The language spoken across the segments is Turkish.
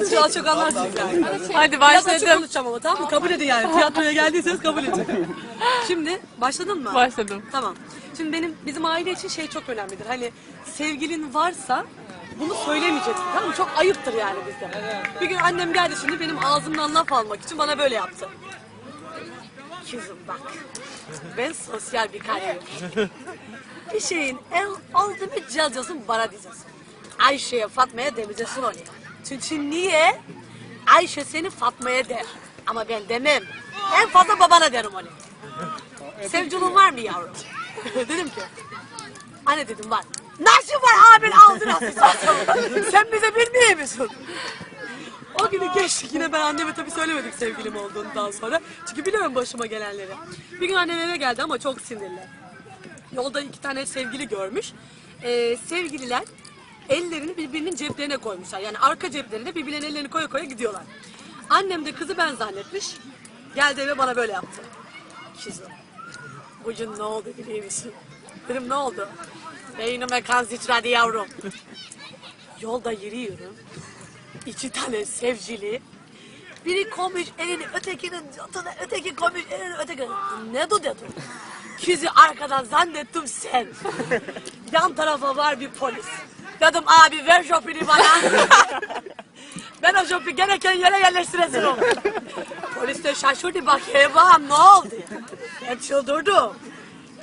anlatınca az çok anlarsınız yani. Hadi Biraz açık başladım. konuşacağım ama tamam mı? Kabul edin yani. Tiyatroya geldiyseniz kabul edin. Şimdi başladın mı? Başladım. Tamam. Şimdi benim bizim aile için şey çok önemlidir. Hani sevgilin varsa bunu söylemeyeceksin tamam mı? Çok ayıptır yani bizde. Bir gün annem geldi şimdi benim ağzımdan laf almak için bana böyle yaptı. Kızım bak. Ben sosyal bir karıyım. bir şeyin en oldu mu cazcasın bana diyeceksin. Ayşe'ye Fatma'ya demeyeceksin onu. Çünkü niye? Ayşe seni Fatma'ya der. Ama ben demem. En fazla babana derim onu. Sevgilin var mı yavrum? dedim ki. Anne dedim var. Nasıl var abin ağzına? Sen bize bilmiyor musun? O günü geçtik yine ben anneme tabii söylemedim sevgilim olduğundan sonra. Çünkü biliyorum başıma gelenleri. Bir gün annem eve geldi ama çok sinirli. Yolda iki tane sevgili görmüş. Ee, sevgililer ellerini birbirinin ceplerine koymuşlar. Yani arka ceplerine birbirlerinin ellerini koya koya gidiyorlar. Annem de kızı ben zannetmiş. Geldi eve bana böyle yaptı. Kızım bugün ne oldu biliyor musun? Dedim ne oldu? Beynime kan sıçradı yavrum. Yolda yürüyorum. İki tane sevgili. Biri koymuş elini ötekinin yatına, öteki koymuş elini ötekine. Ne bu dedim. Kızı arkadan zannettim sen. Yan tarafa var bir polis. Dedim abi ver şopini bana. ben o şopu gereken yere yerleştiresin onu. Polis de şaşırdı bak eyvah ne oldu? Ben çıldırdım.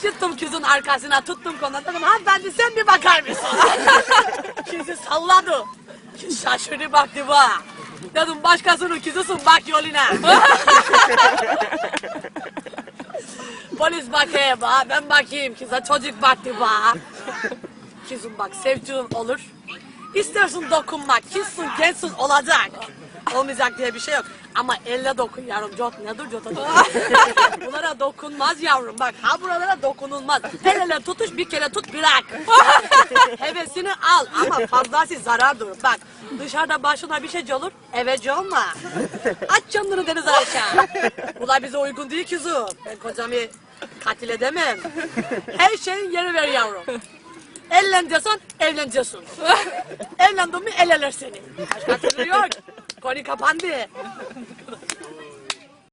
Çıktım kızın arkasına tuttum koluna dedim hanımefendi sen bir bakar mısın? Kızı salladı. Kız şaşırdı baktı bana. Dedim başkasının kızısın bak yoluna. Polis bakıyor bana ben bakayım kıza çocuk baktı bana. Kızım bak sevdiğin olur. İstersin dokunmak, kızsın gençsin olacak. Olmayacak diye bir şey yok. Ama elle dokun yavrum. Çok nedir çok Bunlara dokunmaz yavrum bak. Ha buralara dokunulmaz. El ele tutuş bir kere tut bırak. Hevesini al ama fazlası zarardır. Bak dışarıda başına bir şey olur eveci olma. Aç canını deniz aşağı. Bunlar bize uygun değil kızım. Ben kocamı katil edemem. Her şeyin yeri ver yavrum. Evleneceksin, evleneceksin. Evlendin mi el eler seni. Başka türlü yok. Konu kapandı.